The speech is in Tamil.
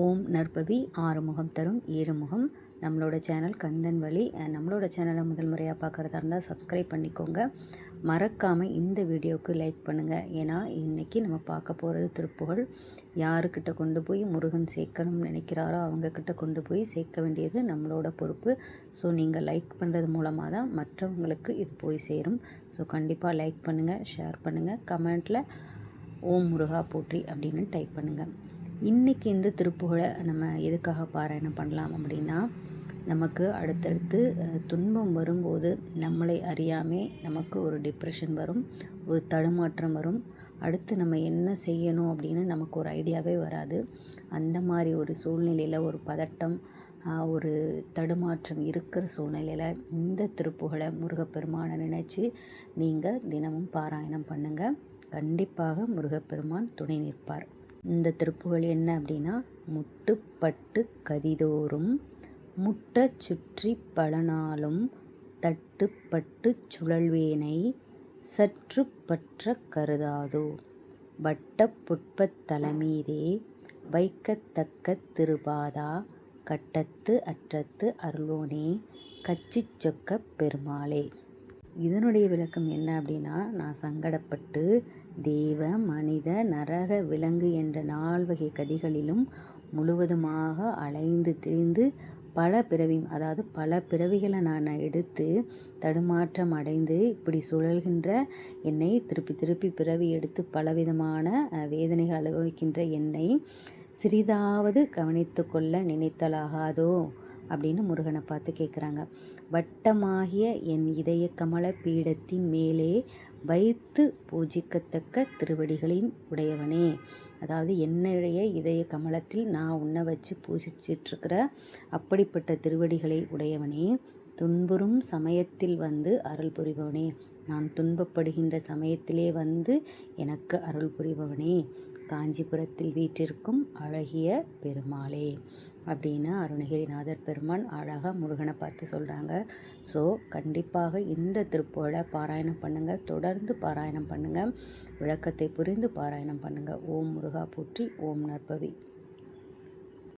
ஓம் நற்பவி ஆறுமுகம் தரும் ஏறுமுகம். நம்மளோட சேனல் கந்தன் வழி. நம்மளோட சேனலை முதல் முறையாக பார்க்குறதா இருந்தால் சப்ஸ்கிரைப் பண்ணிக்கோங்க. மறக்காமல் இந்த வீடியோவுக்கு லைக் பண்ணுங்கள் ஏன்னா இன்றைக்கி நம்ம பார்க்க போகிறது திருப்புகழ் யாருக்கிட்ட கொண்டு போய் முருகன் சேர்க்கணும்னு நினைக்கிறாரோ அவங்கக்கிட்ட கொண்டு போய் சேர்க்க வேண்டியது நம்மளோட பொறுப்பு. ஸோ நீங்கள் லைக் பண்ணுறது மூலமாக தான் மற்றவங்களுக்கு இது போய் சேரும். ஸோ கண்டிப்பாக லைக் பண்ணுங்கள் ஷேர் பண்ணுங்கள் கமெண்ட்டில் ஓம் முருகா போற்றி அப்படின்னு டைப் பண்ணுங்கள் இன்றைக்கி இந்த திருப்புகழை நம்ம எதுக்காக பாராயணம் பண்ணலாம் அப்படின்னா நமக்கு அடுத்தடுத்து துன்பம் வரும்போது நம்மளை அறியாமே நமக்கு ஒரு டிப்ரெஷன் வரும் ஒரு தடுமாற்றம் வரும். அடுத்து நம்ம என்ன செய்யணும் அப்படின்னு நமக்கு ஒரு ஐடியாவே வராது. அந்த மாதிரி ஒரு சூழ்நிலையில் ஒரு பதட்டம் ஒரு தடுமாற்றம் இருக்கிற சூழ்நிலையில் இந்த திருப்புகளை முருகப்பெருமானை நினச்சி நீங்கள் தினமும் பாராயணம் பண்ணுங்கள் கண்டிப்பாக முருகப்பெருமான் துணை நிற்பார். இந்த திருப்புகள் என்ன அப்படின்னா முட்டுப்பட்டு கதிதோறும் முட்ட சுற்றி பலனாலும் தட்டுப்பட்டு சுழல்வேனை சற்று பற்ற கருதாதோ. வட்ட புட்பத் தலைமீதே வைக்கத்தக்க திருபாதா கட்டத்து அற்றத்து அருளோனே கச்சி சொக்க பெருமாளே. இதனுடைய விளக்கம் என்ன அப்படின்னா நான் சங்கடப்பட்டு தேவ மனித நரக விலங்கு என்ற நால்வகை கதிகளிலும் முழுவதுமாக அலைந்து திரிந்து பல பிறவி அதாவது பல பிறவிகளை நான் எடுத்து தடுமாற்றம் அடைந்து இப்படி சுழல்கின்ற என்னை திருப்பி திருப்பி பிறவி எடுத்து பலவிதமான வேதனைகள் அனுபவிக்கின்ற என்னை சிறிதாவது கவனித்து கொள்ள நினைத்தலாகாதோ? அப்படின்னு முருகனை பார்த்து கேட்குறாங்க வட்டமாகிய என் இதய கமல பீடத்தின் மேலே வைத்து பூஜிக்கத்தக்க திருவடிகளின் உடையவனே. அதாவது என்னுடைய இதய கமலத்தில் நான் உன்னை வச்சு பூஜிச்சிட்ருக்கிற அப்படிப்பட்ட திருவடிகளை உடையவனே. துன்புறும் சமயத்தில் வந்து அருள் புரிபவனே. நான் துன்பப்படுகின்ற சமயத்திலே வந்து எனக்கு அருள் புரிபவனே. காஞ்சிபுரத்தில் வீற்றிருக்கும் அழகிய பெருமாளே அப்படின்னு அருணகிரிநாதர் பெருமான் அழகாக முருகனை பார்த்து சொல்கிறாங்க ஸோ கண்டிப்பாக இந்த திருப்போட பாராயணம் பண்ணுங்கள் தொடர்ந்து பாராயணம் பண்ணுங்கள் விளக்கத்தை புரிந்து பாராயணம் பண்ணுங்கள் ஓம் முருகா போற்றி ஓம் நற்பவி.